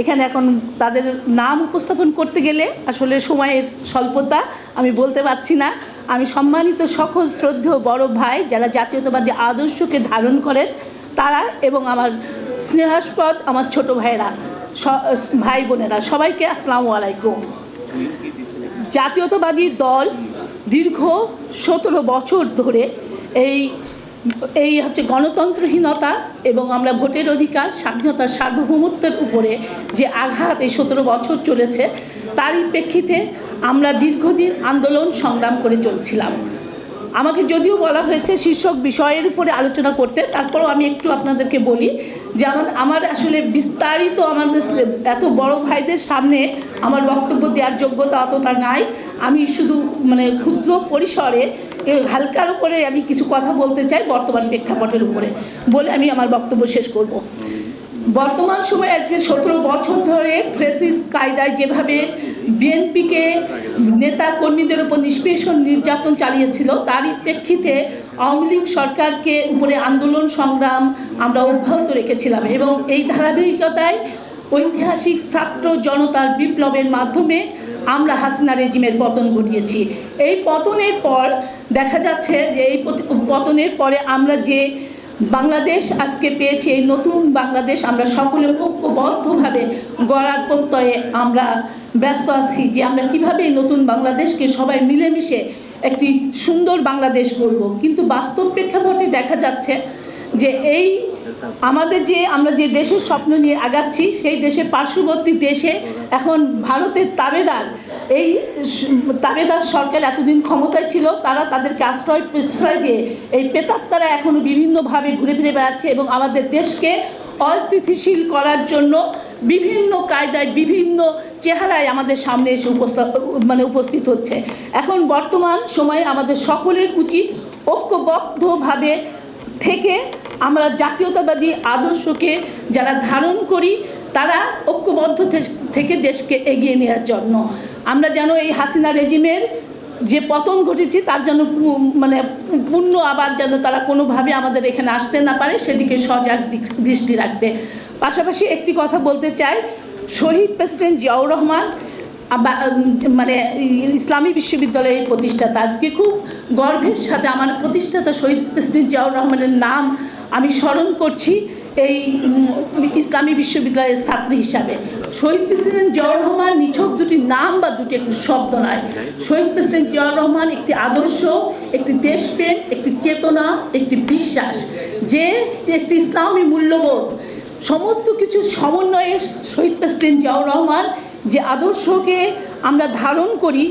এখানে এখন তাদের নাম উপস্থাপন করতে গেলে আসলে সময়ের স্বল্পতা, আমি বলতে পারছি না। আমি সম্মানিত সকল শ্রদ্ধেয় বড় ভাই যারা জাতীয়তাবাদী আদর্শকে ধারণ করেন, তারা এবং আমার স্নেহাস্পদ আমার ছোট ভাইয়েরা ভাই বোনেরা, সবাইকে আসসালামু আলাইকুম। জাতীয়তাবাদী দল দীর্ঘ সতেরো বছর ধরে এই এই হচ্ছে গণতন্ত্রহীনতা এবং আমরা ভোটের অধিকার, স্বাধীনতার সার্বভৌমত্বের উপরে যে আঘাত এই সতেরো বছর চলেছে, তারই প্রেক্ষিতে আমরা দীর্ঘদিন আন্দোলন সংগ্রাম করে চলছিলাম। আমাকে যদিও বলা হয়েছে শীর্ষক বিষয়ের উপরে আলোচনা করতে, তারপরও আমি একটু আপনাদেরকে বলি যে আমার আমার আসলে বিস্তারিত আমাদের এত বড় ভাইদের সামনে আমার বক্তব্য দেওয়ার যোগ্যতা অতটা নাই। আমি শুধু মানে ক্ষুদ্র পরিসরে হালকার উপরে আমি কিছু কথা বলতে চাই বর্তমান প্রেক্ষাপটের উপরে বলে আমি আমার বক্তব্য শেষ করব। বর্তমান সময়ে আজকে সতেরো বছর ধরে ফ্রেসিস কায়দায় যেভাবে বিএনপিকে নেতা কর্মীদের উপর নিষ্পেষণ নির্যাতন চালিয়েছিল। তারই প্রেক্ষিতে আওয়ামী লীগ সরকারকে উপরে আন্দোলন সংগ্রাম আমরা অব্যাহত রেখেছিলাম এবং এই ধারাবাহিকতায় ঐতিহাসিক ছাত্র জনতার বিপ্লবের মাধ্যমে আমরা হাসিনা রেজিমের পতন ঘটিয়েছি। এই পতনের পর দেখা যাচ্ছে যে এই পত- পতনের পরে আমরা যে বাংলাদেশ আজকে পেয়েছি এই নতুন বাংলাদেশ। আমরা সকলে ঐক্যবদ্ধভাবে গড়ার প্রত্যয়ে আমরা ব্যস্ত আছি যে আমরা কীভাবে এই নতুন বাংলাদেশকে সবাই মিলেমিশে একটি সুন্দর বাংলাদেশ করব কিন্তু বাস্তব প্রেক্ষাপটে দেখা যাচ্ছে যে এই আমাদের যে আমরা যে দেশের স্বপ্ন নিয়ে আগাচ্ছি, সেই দেশের পার্শ্ববর্তী দেশে এখন ভারতের তাবেদার এই তাবেদার সরকার এতদিন ক্ষমতায় ছিল, তারা তাদেরকে আশ্রয়, প্রশ্রয় দিয়ে এই পেতাত্তারা এখনও বিভিন্নভাবে ঘুরে ফিরে বেড়াচ্ছে এবং আমাদের দেশকে অস্থিতিশীল করার জন্য বিভিন্ন কায়দায়, বিভিন্ন চেহারায় আমাদের সামনে এসে মানে উপস্থিত হচ্ছে। এখন বর্তমান সময়ে আমাদের সকলের উচিত ঐক্যবদ্ধভাবে থেকে আমরা জাতীয়তাবাদী আদর্শকে যারা ধারণ করি, তারা ঐক্যবদ্ধ থেকে দেশকে এগিয়ে নেওয়ার জন্য। আমরা যেন এই হাসিনা রেজিমের যে পতন ঘটেছে, তার যেন মানে পূর্ণ আবার যেন তারা কোনোভাবে আমাদের এখানে আসতে না পারে, সেদিকে সজাগ দৃষ্টি রাখতে পাশাপাশি একটি কথা বলতে চাই, শহীদ প্রেসিডেন্ট জিয়াউর রহমান মানে ইসলামী বিশ্ববিদ্যালয়ের প্রতিষ্ঠাতা। আজকে খুব গর্বের সাথে আমার প্রতিষ্ঠাতা শহীদ প্রেসিডেন্ট জিয়াউর রহমানের নাম আমি স্মরণ করছি। এই ইসলামী বিশ্ববিদ্যালয়ের ছাত্রী হিসাবে। শহীদ প্রেসিডেন্ট জিয়াউর রহমান নিছক দুটি নাম বা দুটি একটি শব্দ নয়। শহীদ প্রেসিডেন্ট জিয়াউর রহমান একটি আদর্শ, একটি দেশপ্রেম, একটি চেতনা, একটি বিশ্বাস, যে একটি ইসলামী মূল্যবোধ। সমস্ত কিছু সমন্বয়ে শহীদ প্রেসিডেন্ট জিয়াউর রহমান যে আদর্শকে আমরা ধারণ করি,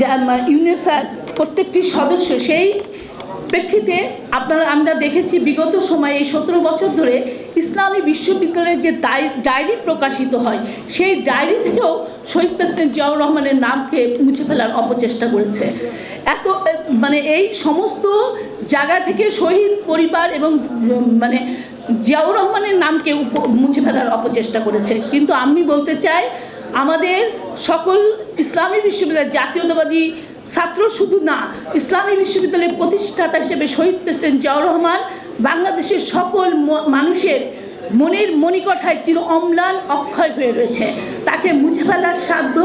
যা ইউনেসার প্রত্যেকটি সদস্য সেই প্রেক্ষিতে আপনারা, আমরা দেখেছি বিগত সময়ে এই সতেরো বছর ধরে ইসলামী বিশ্ববিদ্যালয়ের যে ডায়েরি প্রকাশিত হয়, সেই ডায়েরি থেকেও শহীদ প্রেসিডেন্ট জিয়াউর রহমানের নামকে মুছে ফেলার অপচেষ্টা করেছে। এত মানে এই সমস্ত জায়গা থেকে শহীদ পরিবার এবং মানে জিয়াউর রহমানের নামকে মুছে ফেলার অপচেষ্টা করেছে। কিন্তু আমি বলতে চাই, আমাদের সকল ইসলামী বিশ্ববিদ্যালয়ের জাতীয়তাবাদী ছাত্র শুধু না, ইসলামী বিশ্ববিদ্যালয়ের প্রতিষ্ঠাতা হিসেবে শহীদ প্রেসিডেন্ট জিয়াউর রহমান, বাংলাদেশের সকল মানুষের মনের মণিকঠায় চির অম্লান অক্ষয় হয়ে রয়েছে। তাকে মুছে ফেলার সাধ্য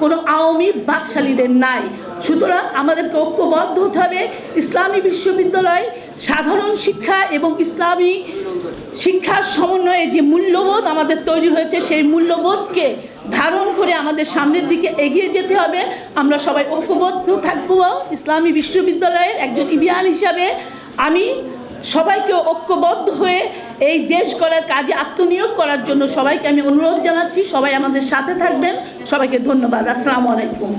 কোনো আওয়ামী বাকশালীদের নাই। সুতরাং আমাদেরকে ঐক্যবদ্ধ হতে হবে। ইসলামী বিশ্ববিদ্যালয় সাধারণ শিক্ষা এবং ইসলামী শিক্ষার সমন্বয়ে যে মূল্যবোধ আমাদের তৈরি হয়েছে, সেই মূল্যবোধকে ধারণ করে আমাদের সামনের দিকে এগিয়ে যেতে হবে। আমরা সবাই ঐক্যবদ্ধ থাকব। ইসলামী বিশ্ববিদ্যালয়ের একজন ইভিয়ান হিসাবে আমি সবাইকে ঐক্যবদ্ধ হয়ে এই দেশ গড়ার কাজে আত্মনিয়োগ করার জন্য সবাইকে আমি অনুরোধ জানাচ্ছি। সবাই আমাদের সাথে থাকবেন। সবাইকে ধন্যবাদ। আসসালামু আলাইকুম।